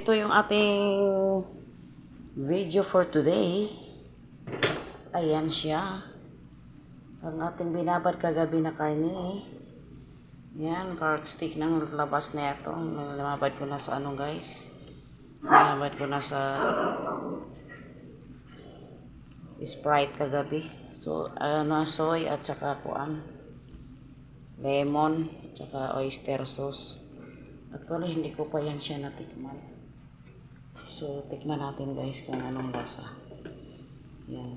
Ito yung ating video for today. Ayan siya. Ang ating binabad kagabi na karne. Yan, pork stick ng labas na ito. Lumabad ko na sa ano guys. Lumabad ko na sa Sprite kagabi. So, ano, soy at saka kuan. Lemon, at saka oyster sauce. Actually, hindi ko pa yan siya natikman. So, tikman natin guys kung anong lasa. Yan.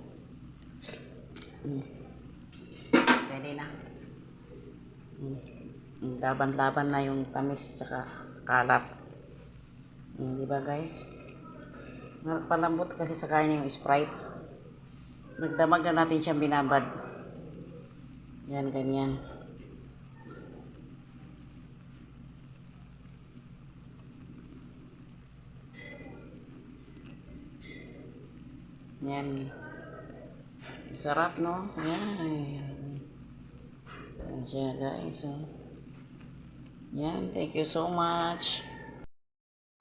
Mm. Pwede na. Mm. Mm, Laban-laban na yung tamis tsaka kalat. Mm, di ba guys? Palambot kasi sa karne yung Sprite. Nagdamag na natin siyang binabad. Yan, ganyan. Yan. Sarap, no? Yan. Yan siya, guys. Oh. Yan, thank you so much.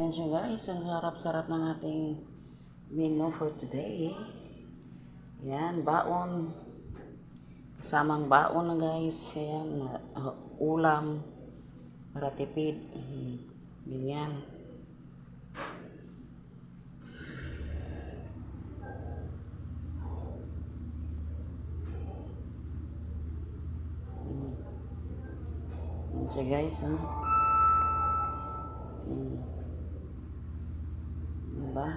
Yan siya, guys. Ang sarap-sarap ng ating menu for today. Yan, baon. Kasamang baon na, guys. Ayan, uh, ulam. Para tipid. Mhm. Ganyan. Siya guys, ano? Hmm. Diba?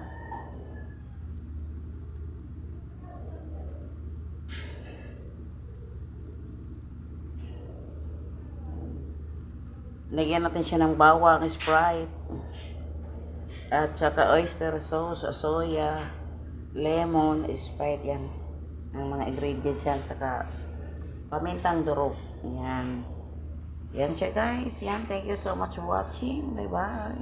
Lagyan natin siya ng bawang, Sprite. At saka oyster sauce, soya, lemon, Sprite yan. Ang mga ingredients yan. Saka pamintang durog. Yan. Yan siya guys. Yan. Thank you so much for watching. Bye-bye.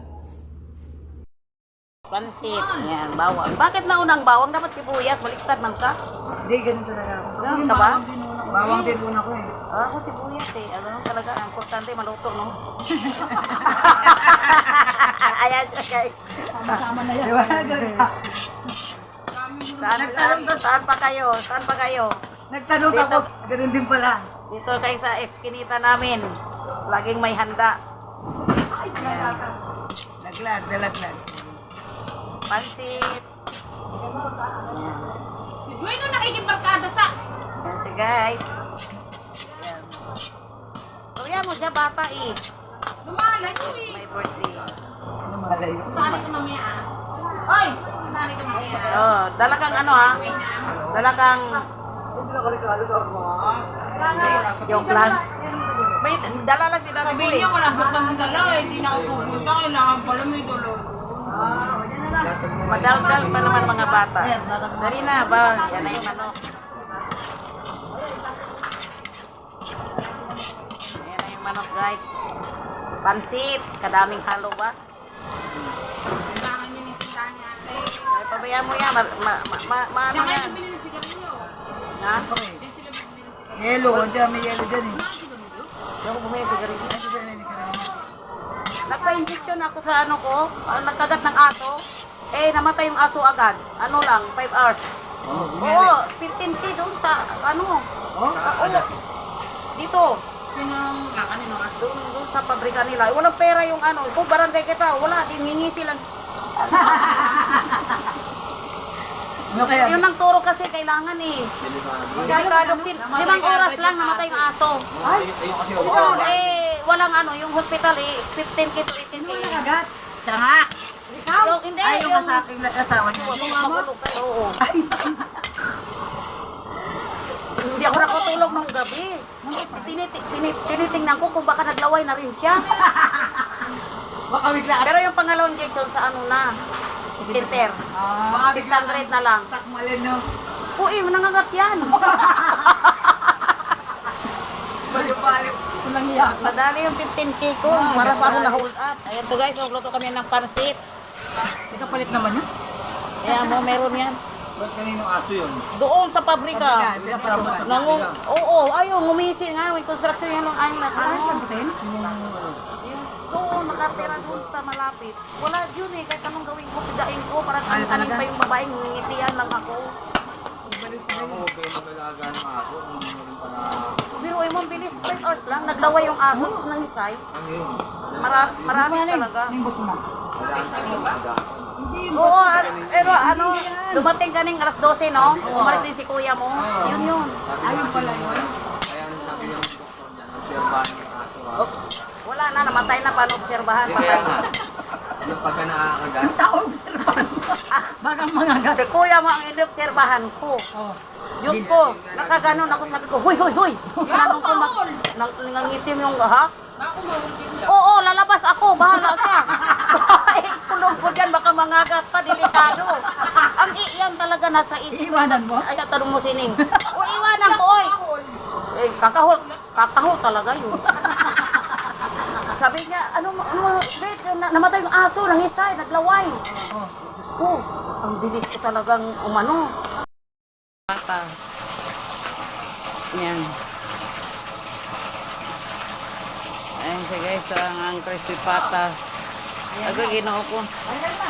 Pansit. Yan. Bawang. Bakit naunang bawang? Dapat sibuyas. Baliktad man ka. Hindi, ganun talaga ako. Ganun ka ba? Bawang din muna ko eh. Ah, ako sibuyas eh. Ano talaga. Ang importante maluto, no? Ayan siya guys. Di ba? Ganun ka. Saan, saan, saan pa kayo? Saan pa kayo? Nagtanong Dito. tapos, ganun din pala. Dito kayo sa eskinita namin. Laging may handa. Naglag, nalaglag. Pansit. Yan. Si Dueno nakikibarkada sa... Yan si guys. Yan. Kuya mo siya bata eh. Lumala niyo eh. May birthday. Ano malay yun? Saan ito mamaya ah? Hoy! Saan ito mamaya ah? Oh, dala kang ano ha? Dala kang joke lang. May dala lang si Daddy Sabi Boy. niya wala sa pandala eh. Hindi na ako pupunta. Kailangan pala may tulog. Madaldal pa naman mga bata. Dali na ba? Yan na yung manok. Yan na yung manok guys. Pansit. Kadaming halo ba? Kailangan niya ng tindahan niya ate. Ay, pabayaan mo yan. Ma, ma, ma, ma, ma ano Diyan kayo yan? bumili ng sigarilyo. Ha? Diyan sila bumili ng sigarilyo. Yelo, dyan may yelo dyan eh. Mga sigarilyo? Ako bumili sigarilyo. Ay, dyan, hindi ka naman. Nagpa-injection ako sa ano ko. ah, nagkagat ng aso. Eh, namatay yung aso agad. Ano lang, 5 hours. Oh, Oo, 15k doon sa, ano, Oh? oo. Dito. Sinong kakanin ng aso? Doon, doon sa pabrika nila. Eh, walang pera yung ano. Kung barangay kita, wala. Hiningi silang. Ano kaya? Yun ang turo kasi kailangan eh. Delikado sin. Limang oras lang namatay yung aso. Oo, eh, walang ano, yung hospital eh, 15k to 18k. Agad. Siya nga. Yung, hindi, Ay, yung yung, sa aking asawa niya. yung magulog kayo, oo. Hindi ako nakatulog nung gabi. Tiniti, tinit, tinitingnan ko kung baka naglaway na rin siya. Baka bigla. Pero yung pangalawang injection sa ano na, center. Ah, 600 na lang. Takmalin no. Uy, nangangat yan. Walang iyak. Madali yung 15k ko. Para pa ako na-hold up. Ayan to guys, magluto kami ng pansit. Ikapalit naman yun. Ayan mo, meron yan. Ba't kaninong aso yun? Doon sa pabrika. Nangung, oo, ayun, ngumisi nga. May construction yan ng ayun na. Ano? Putin? Doon nakatira doon sa malapit. Wala yun eh, kahit anong gawin ko, pigain ko, para Ay, ang talaga? pa yung babaeng ngitian lang ako. Ako, okay na ng aso. Kung meron pa na... Pero ay mong bilis, 5 hours lang, naglaway yung aso, tapos nangisay. Ano yun? Mara, marami talaga. Ano yung boss mo? Malaan ka ng maga. Oo, at- pero ano, dumating ka ning alas 12, no? Umalis din si kuya mo. Yun yun. Ayun pala yun. Kaya nang sabi ng doktor niya, obserbahan yung aso. ha? Wala na, namatay na, panobserbahan, Hindi kaya nga. na. Yung pagka nakakagat, Tao, obserbahan. Baka mga gat. Si kuya mo ang inobserbahan ko. Oh. Diyos ko, nakaganon ako, sabi ko, huy, huy, huy. Ginanong ko, mag, nang, nangitim yung ha? Oo, lalabas ako, bahala siya. eh, kulong ko dyan, baka mangagat pa, delikado. Ang iyan talaga nasa isip. Iiwanan mo? Ay, tanong mo sining. O, iwanan ko, oy. Eh, kakahol, kakahol talaga yun. Sabi niya, ano, ano, wait, na, namatay yung aso, nangisay, naglaway. Oh. Diyos ko, ang bilis ko talagang umano. Bata. Yan. Ayan siya guys, ang, ang crispy pata. Aga, ginoo ko. Ayan na.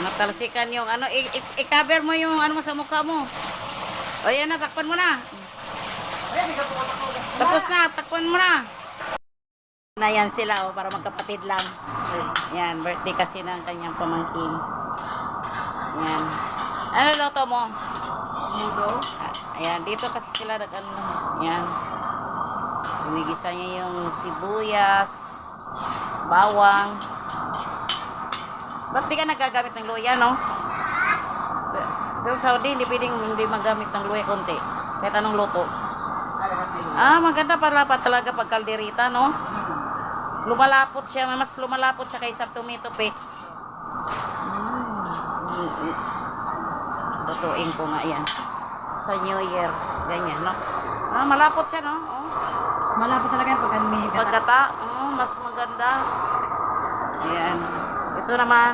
Natalsikan yung ano, i-cover mo yung ano mo sa mukha mo. O yan na, takpan mo na. Ako. Tapos na, takpan mo na. Na yan sila, oh, para magkapatid lang. Yan, birthday kasi ng kanyang pamangkin. Yan. Ano loto mo? Mudo. Ayan, dito kasi sila nag ano. Yan. Binigisa niya yung sibuyas, bawang. Ba't di ka nagagamit ng luya, no? Sa Saudi, hindi pwedeng hindi magamit ng luya konti. Kahit anong luto. Ah, maganda pala pa talaga pag kalderita, no? Lumalapot siya, mas lumalapot siya kaysa tomato paste. Mm. Lutuin ko nga yan. Sa New Year, ganyan, no? Ah, malapot siya, no? Oh. Malapit talaga yung pagka may gata. Pagkata, oh, mas maganda. Ayan. Ito naman,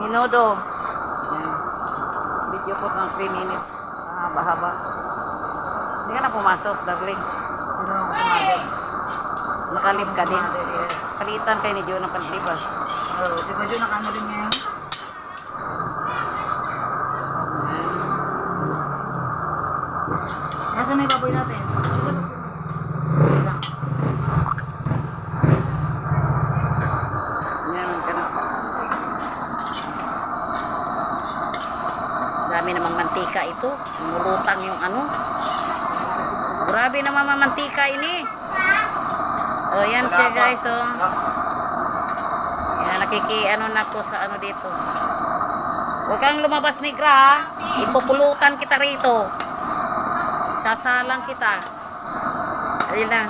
minudo. Ayan. Video ko ng 3 minutes. Mahaba-haba. Hindi ka na pumasok, darling. Ako kumabi. Nakalip ka din. Palitan kayo ni Joe ng pansiba. Oo, si Badyo nakano din ngayon. Nasaan na yung baboy natin? Dami namang mantika ito. Mulutang yung ano. Grabe naman mantika ini. O yan siya guys. Oh. Yan, nakiki ano na ko sa ano dito. Huwag kang lumabas ni Gra ha. Ipupulutan kita rito. Sasalang kita. Ayun lang.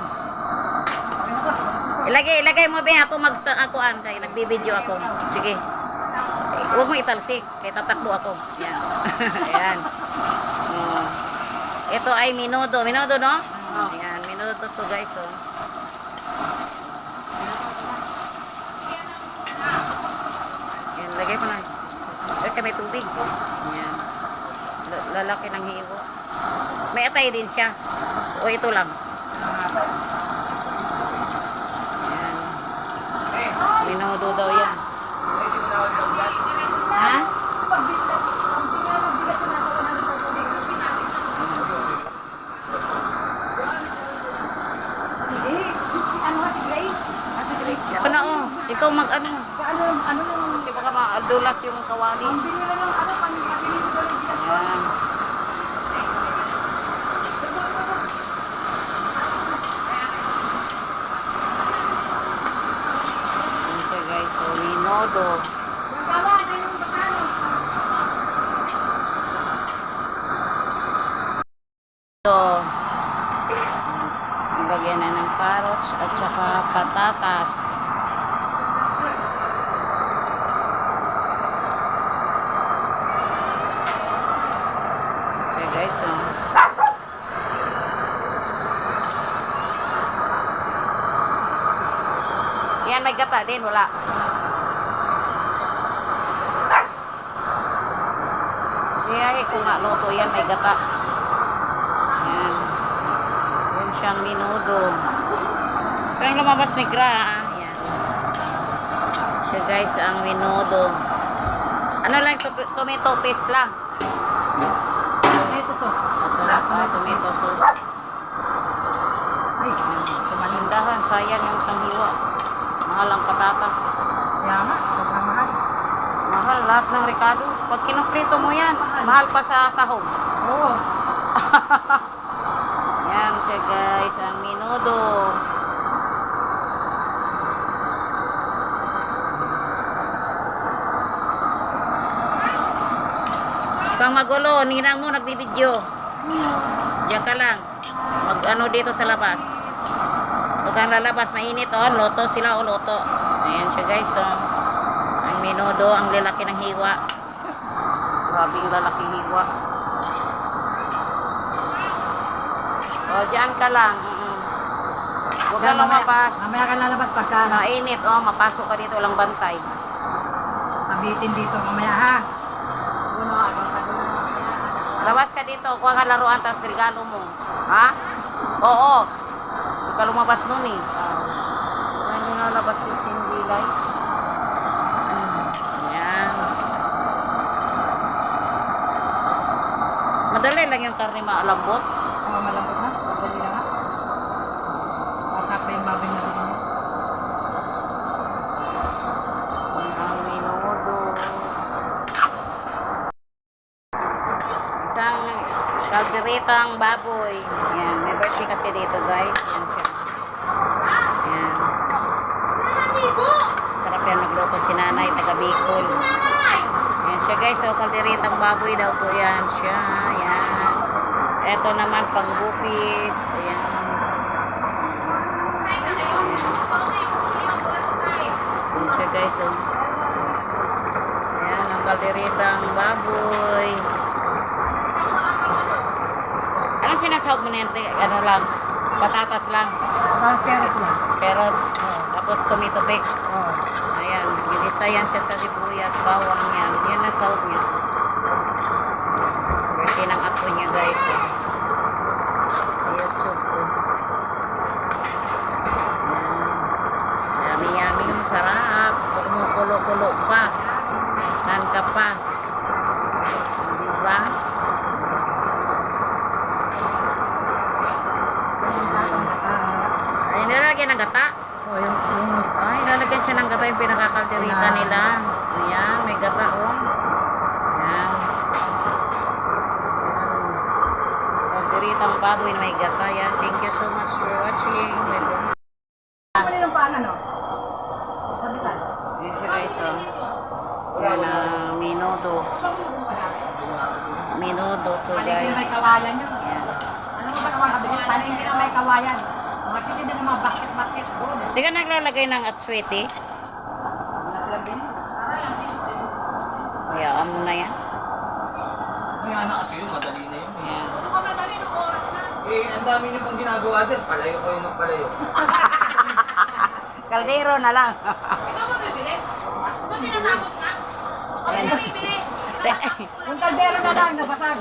Ilagay, ilagay mo ba ako mag ako an kay nagbibideo ako. Sige. Huwag mo italsik kay tatakbo ako. Yan. Ayan. Oh. Ito ay minudo. Minudo, no? Ayan, minudo to guys, oh. Ayan, lagay mo na. Lagay may tubig. Ayan. Lalaki ng hiwo. May atay din siya. O ito lang. Ayan. Minudo daw yan. Ha? Ano si Grace? Ah, si Grace. Ikaw na oh. Ikaw mag ano. Ano, ano nung Kasi baka maadulas yung kawali. ano. Ayan. Ayan siya guys. So, ano? Ito. Lagyan na ng carrots at saka patatas. Okay guys, so. Gata din, wala. Siya, eh, kung nga luto yan, may gata. Yan. Yan siyang minudo. Parang lumabas ni Gra, ah. Yan. siya guys, ang minudo. Ano lang, to- tomato paste lang. Tomato sauce. Ah, tomato sauce. Ay, tumalin. Tindahan, sayang yung isang hiwa. Mahal ang patatas. Kaya nga, sobrang mahal. Mahal lahat ng Ricardo. Pag kinuprito mo yan, mahal pa sa sahog. Oo. Yan siya guys, ang minudo. Kang magulo, ninang mo nagbibideo. Diyan ka lang. Mag ano dito sa labas. Huwag kang lalabas, mainit oh. Loto sila oh, loto. Ayan siya guys oh. Ang minudo, ang lalaki ng hiwa. Grabe yung lalaking hiwa. O, dyan ka lang. Mm-mm. Huwag kang lumabas. Mamaya ka lalabas pagka Mainit, oh, mapasok ka dito, walang bantay. mabitin dito mamaya ha. Labas ka dito, kuha ka laruan, tapos regalo mo. Ha? Oo. Ka lumabas nun eh. Ano na labas ko si Dilay? Yan. Madali lang yung karne maalambot. Oh, malambot na. Sandali lang ha. Bata pa yung baboy na rin. Isang kalderetang baboy. Yan. May birthday kasi dito guys. Yan siya. Yan. Sarap yan nagluto si nanay, taga Bicol. Yan siya guys. So, kalderetang baboy daw po yan siya. Yan. Ito naman pang bupis. Ayan. Yan siya guys. Oh. Ayan, ang kalderitang baboy. Anong sinasahog mo na yan? Ano lang? Patatas lang. Parang series lang. Carrots. Tapos tomato paste. Oo. Ayan, ginisa yan siya sa sibuyas, bawang yan. Yan na sahog niya. Birthday ng apo niya guys. Eh. Sa YouTube ko. Ayan. Yummy yummy, sarap. Kumukulo-kulo pa. Saan ka pa? Diba? Ay, nilalagyan ng gata. Oh, yung, yung Ay, lalagyan siya ng gata yung pinakakalderita Na- nila. Ayan, may gata oh. Ayan. Kalderitang baboy na may gata. Yan. Thank you so much for watching. Mali ng paan ano? Sabitan. Ayan siya guys oh. Yan na minudo. Minudo to Palengke na may guys. kawayan yun. Ayan. Ano mo ba naman kabili? Palengke na may kawayan. Din ng mga basket-basket doon. Di ka naglalagay ng atswete? Wala silang bili. Hayaan mo na yan. Kaya na kasi yun, madali na yun. eh. Ayan. Eh, ang dami niyo pang ginagawa din. Palayo kayo ng palayo. Kaldero na lang. Ikaw ba bibili? Ba't tinatapos ka? Ako Ayan. na bibili. Yung kaldero na lang, nabasag.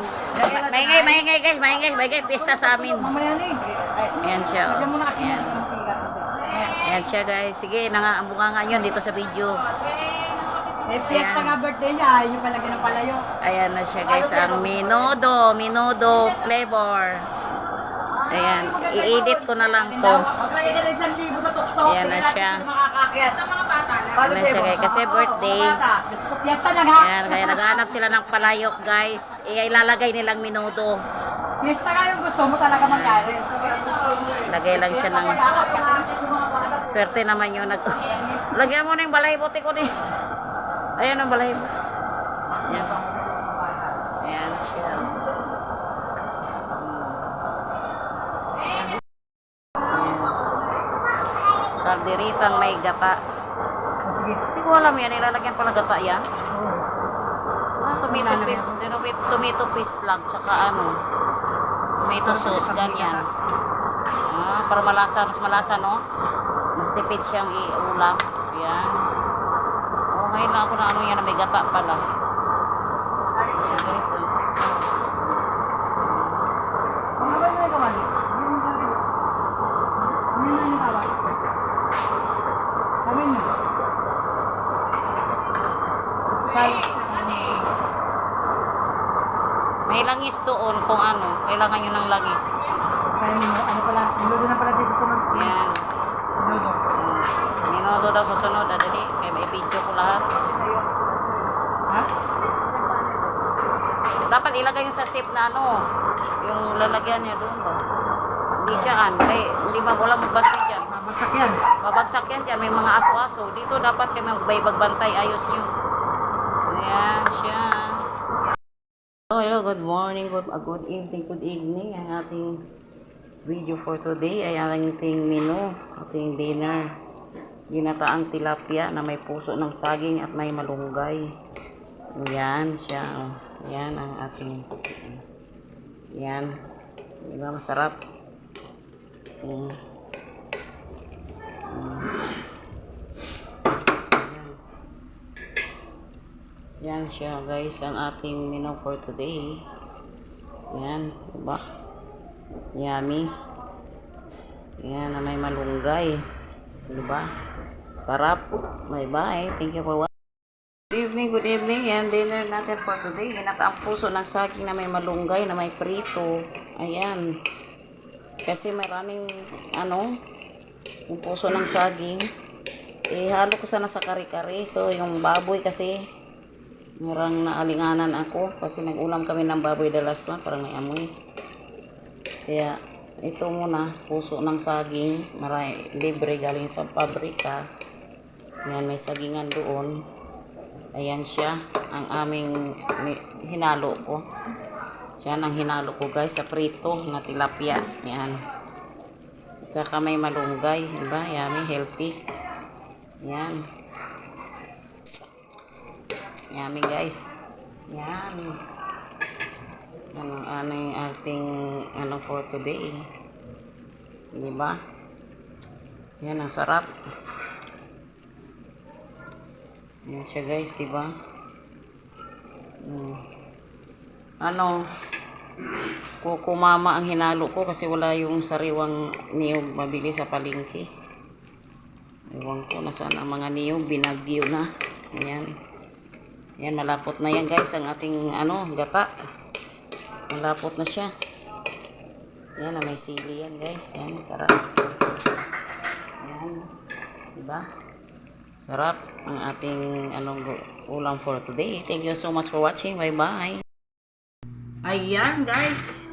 maingay, maingay guys, maingay, maingay, pista sa amin. Mamaya na eh. Ay, Ayan siya. Oh. na Ayan. Ayan. Ayan siya guys. Sige, nangaambunga nga yun dito sa video. Eh, Ayan. nga birthday niya, ayun yung palagyan ng palayo. Ayan na siya guys. Ang minudo, minudo flavor. Ayan, i-edit ko na lang to. Isang libo sa tuktok. Ayan na siya. Paano Ayan siya, guys, kasi mga- birthday. nga. Ayan, kaya naghahanap sila ng palayok guys. Eh, ilalagay nilang minudo. Fiesta nga yung gusto mo talaga mangyari. Lagay lang siya ng... Swerte naman yun. Nag... Lagyan mo na yung balay bote ko ni. Ayan ang balay bote. Ayan. Ayan siya. Kalderitang may gata. O, Sige. Hindi ko alam yan. Ilalagyan pala gata yan. Ah, tomato paste. Tomato, tomato paste lang. Tsaka ano. Tomato sauce. Ganyan. Ah, para malasa. Mas malasa, no? Mas tipid siyang iulam. Ayan. Oh, ngayon lang ako na ano yan na may gata pala. Ayan, guys, oh. Mga ba yung kawali? Yung kawali. Ano na yung kawali? Kawin mo. Sal. May langis doon kung ano. Kailangan nyo ng langis. Kaya ano pala, niludo na pala din sa sunod. Yan. Niludo. Mm. Minuto daw sa sunod. ah. Kaya may video ko lahat. Ha? Dapat ilagay yung sa safe na ano. Yung lalagyan niya doon ba? Hindi dyan. Kaya hindi ba wala magbantay dyan. Mabagsak yan. Babagsak yan dyan. May mga aso-aso. Dito dapat kami may magbantay. Ayos yun. Ayan siya. Morning. Good, uh, good evening. Good evening. Ang ating video for today ay ang ating menu. Ating dinner. Ginataang tilapia na may puso ng saging at may malunggay. Yan siya. Yan ang ating yan. Di ba masarap? Mm. Yan siya guys, ang ating menu for today. Yan, diba? Yummy. Yan, na may malunggay. Diba? Sarap. Bye bye. Thank you for watching. Good evening, good evening. Yan, dinner natin for today. Hinataang puso ng saging na may malunggay, na may prito. Ayan. Kasi maraming, ano, yung puso ng saging. Eh, halo ko sana sa kare-kare. So, yung baboy kasi, Marang naalinganan ako kasi nag-ulam kami ng baboy dalas na parang may amoy. Kaya ito muna, puso ng saging, maray, libre galing sa pabrika. Yan, may sagingan doon. Ayan siya, ang aming hinalo ko. Yan ang hinalo ko guys sa prito na tilapia. Yan. Saka may malunggay, diba? Yummy, healthy. Yan. Yummy guys. Yan. Ano, ano yung ating ano for today. Di ba? Yan ang sarap. Yan siya guys, di ba? Hmm. Ano, kukumama ang hinalo ko kasi wala yung sariwang niyog mabili sa palengke. Ewan ko nasaan ang mga niyog, binagyo na. Ayan. Yan, malapot na yan guys, ang ating ano, gata. Malapot na siya. Yan, ah, may sili yan guys. Yan, sarap. Yan. Diba? Sarap ang ating anong ulam for today. Thank you so much for watching. Bye-bye. Ayan guys.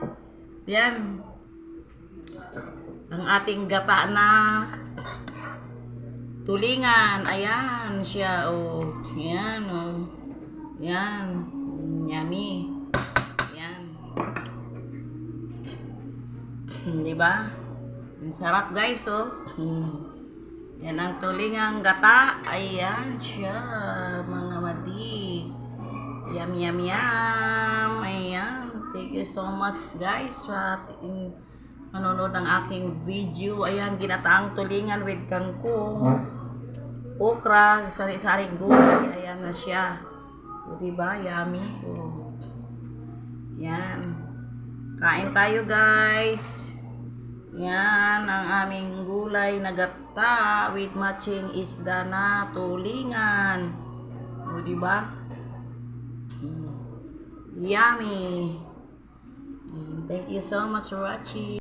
Yan. Ang ating gata na tulingan. Ayan siya. Oh. Yan. Oh. Yan. Yummy. Yan. Di ba? Ang sarap guys, oh. Hmm. Yan ang tulingang gata. Ayan siya, mga madi. Yum, yum, yum. Ayan. Thank you so much guys ating manonood ng aking video. Ayan, ginataang tulingan with kangkong. Okra, sari-saring gulay. Ayan na siya. O, diba? Yummy. O. Yan. Kain tayo guys. Yan ang aming gulay na gata with matching isda na tulingan. O, diba? Mm. Yummy. Mm, Thank you so much for watching.